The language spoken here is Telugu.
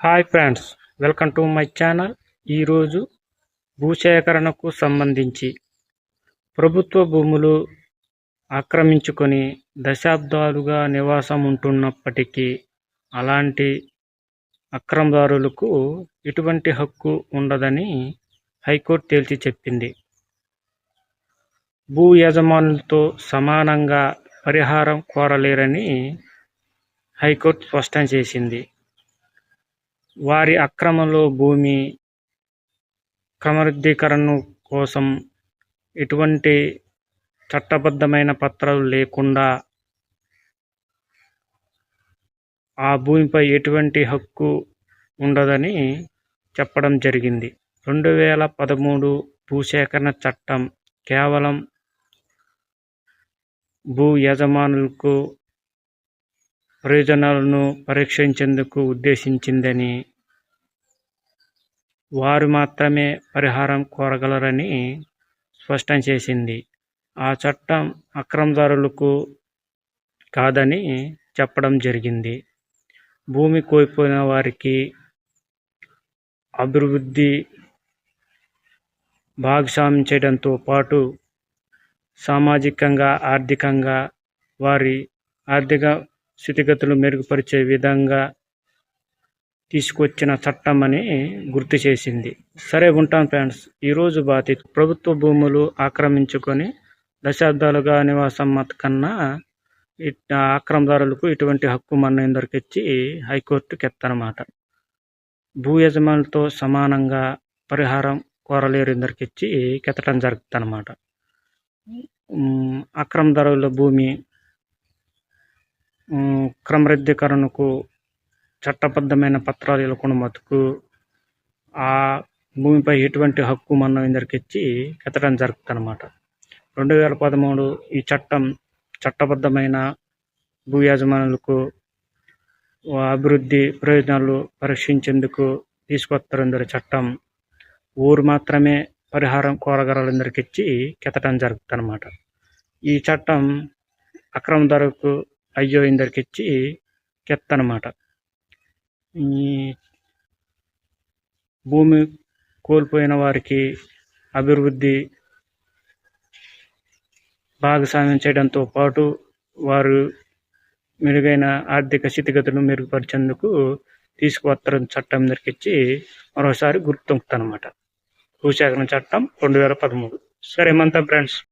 Hi friends welcome to my channel. ఈరోజు భూసేకరణకు సంబంధించి ప్రభుత్వ భూములు ఆక్రమించుకొని దశాబ్దాలుగా నివాసం ఉంటున్నప్పటికీ అలాంటి అక్రమదారులకు ఎటువంటి హక్కు ఉండదని హైకోర్టు తేల్చి చెప్పింది. భూ యజమానులతో సమానంగా పరిహారం కోరలేరని హైకోర్టు స్పష్టం చేసింది. వారి అక్రమంలో భూమి క్రమరుద్ధీకరణ కోసం ఎటువంటి చట్టబద్ధమైన పత్రాలు లేకుండా ఆ భూమిపై ఎటువంటి హక్కు ఉండదని చెప్పడం జరిగింది. రెండు వేల పదమూడు భూసేకరణ చట్టం కేవలం భూ యజమానులకు ప్రయోజనాలను పరీక్షించేందుకు ఉద్దేశించిందని వారు మాత్రమే పరిహారం కోరగలరని స్పష్టం చేసింది. ఆ చట్టం అక్రమదారులకు కాదని చెప్పడం జరిగింది. భూమి కోల్పోయిన వారికి అభివృద్ధి భాగస్వామ్యం చేయడంతో పాటు సామాజికంగా ఆర్థికంగా వారి ఆర్థిక స్థితిగతులు మెరుగుపరిచే విధంగా తీసుకొచ్చిన చట్టం అని గుర్తు చేసింది. సరే ఉంటాం ఫ్రెండ్స్. ఈరోజు బాతి ప్రభుత్వ భూములు ఆక్రమించుకొని దశాబ్దాలుగా నివాసం కన్నా ఆక్రమదారులకు ఇటువంటి హక్కు మన్నయం దొరికిచ్చి హైకోర్టుకి ఎత్తనమాట భూ యజమానులతో సమానంగా పరిహారం కోరలేరు ఇందరికిచ్చి కెత్తడం జరుగుతుందన్నమాట అక్రమదారుల భూమి క్రమబద్ధీకరణకు చట్టబద్ధమైన పత్రాలు ఇవ్వకుండా మటుకు ఆ భూమిపై ఎటువంటి హక్కు మనం ఇచ్చి ఎత్తడం జరుగుతుంది అనమాట రెండు వేల పదమూడు ఈ చట్టం చట్టబద్ధమైన భూ యజమానులకు అభివృద్ధి ప్రయోజనాలు పరీక్షించేందుకు తీసుకొస్తారందరి చట్టం. ఊరు మాత్రమే పరిహారం కోరగలందరికి ఇచ్చి కెత్తడం జరుగుతుంది అనమాట ఈ చట్టం అక్రమ ధరకు అయ్యో ఇందరికిచ్చి కెత్తనమాట. ఈ భూమి కోల్పోయిన వారికి అభివృద్ధి భాగస్వామ్యం చేయడంతో పాటు వారు మెరుగైన ఆర్థిక స్థితిగతులు మెరుగుపరిచేందుకు తీసుకువస్తారు చట్టం దొరికిచ్చి మరోసారి గుర్తుంపుతానమాట భూసేకరణ చట్టం రెండు వేల పదమూడు. సరే మంతా ఫ్రెండ్స్